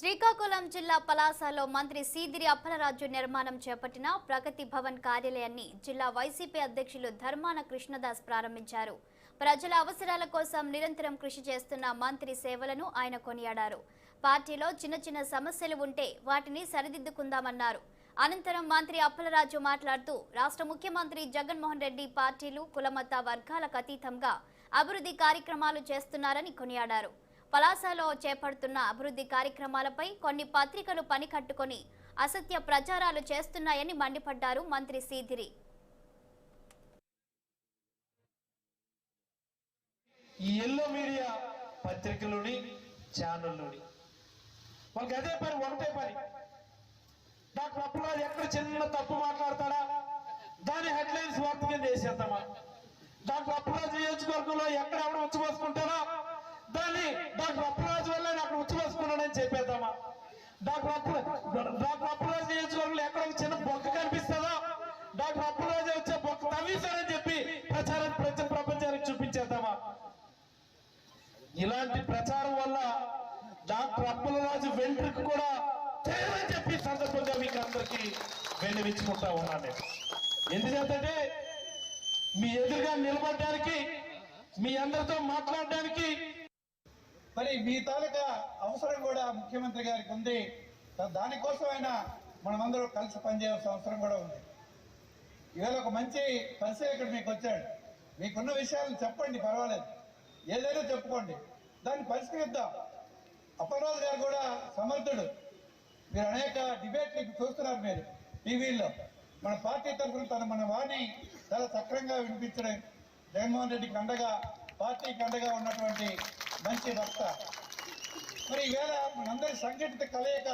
శ్రీకాకుళం జిల్లా పలాసలో మంత్రి సీదిరి అప్పలరాజు నిర్మాణం చేపట్టిన ప్రగతి భవన్ కార్యాలయాన్ని జిల్లా వైసీపీ అధ్యక్షులు ధర్మాన కృష్ణదాస్ ప్రారంభించారు. ప్రజల అవసరాల కోసం నిరంతరం కృషి చేస్తున్న మంత్రి సేవలను ఆయన కొనియాడారు. పార్టీలో చిన్న చిన్న సమస్యలు ఉంటే వాటిని సరిదిద్దుకుందామన్నారు. అనంతరం మంత్రి అప్పలరాజు మాట్లాడుతూ రాష్ట్ర ముఖ్యమంత్రి జగన్మోహన్ రెడ్డి పార్టీలు కులమత వర్గాలకు అతీతంగా అభివృద్ధి కార్యక్రమాలు చేస్తున్నారని కొనియాడారు. పలాసలో చేపడుతున్న అభివృద్ధి కార్యక్రమాలపై కొన్ని పత్రికలు పని కట్టుకొని అసత్య ప్రచారాలు చేస్తున్నాయని మండిపడ్డారు మంత్రి సీదిరి. ఈ ఎల్లో మీడియా పత్రికలోని ఛానల్లోని వాళ్ళకి అదే పని ఒకటే పని. డాక్టర్ అప్పలాజు ఎక్కడ చిన్న తప్పు మాట్లాడతాడా? దాని హెడ్లైన్స్ వార్త కింద వేసేద్దామా? డాక్టర్ అప్పలాజు నియోజకవర్గంలో ఎక్కడ ఎవడ ఉచ్చబోసుకుంటాడో దాన్ని డాక్టర్ అప్పు డాక్టర్ అప్పలాజు నియోజకవర్గంలో ఎక్కడ ఒక చిన్న బొక్క కనిపిస్తుందో డాక్టర్ అప్పలాజు వచ్చే బొక్క తవ్వేశారని చెప్పి ప్రచారం ప్రజ ప్రపంచానికి చూపించేద్దామా? ఇలాంటి ప్రచారం వల్ల డాక్టర్ అప్పులరాజు వెంట్రుకు కూడా తేలని చెప్పి సందర్భంగా మీకు అందరికీ విన్నవించుకుంటా ఉన్నాను నేను. ఎందుకంటే మీ ఎదురుగా నిలబడడానికి మీ అందరితో మాట్లాడడానికి మరి మీ తాలూకా అవసరం కూడా ముఖ్యమంత్రి గారికి ఉంది. దానికోసం ఆయన మనమందరం కలిసి పనిచేయాల్సిన అవసరం కూడా ఉంది. ఇవాళ ఒక మంచి పరిశీలకుడు మీకు వచ్చాడు. మీకున్న విషయాలను చెప్పండి పర్వాలేదు. ఏదైనా చెప్పుకోండి. దాన్ని పరిష్కరిద్దాం. అప్పలరాజు గారు కూడా సమర్థుడు. మీరు అనేక డిబేట్లు చూస్తున్నారు మీరు టీవీల్లో. మన పార్టీ తరఫున తన మన వాణి చాలా సక్రంగా వినిపించడం జగన్మోహన్ రెడ్డికి అండగా పార్టీకి అండగా ఉన్నటువంటి మంచి వక్త. మరి ఈవేళ మనందరి సంఘటిత కలయిక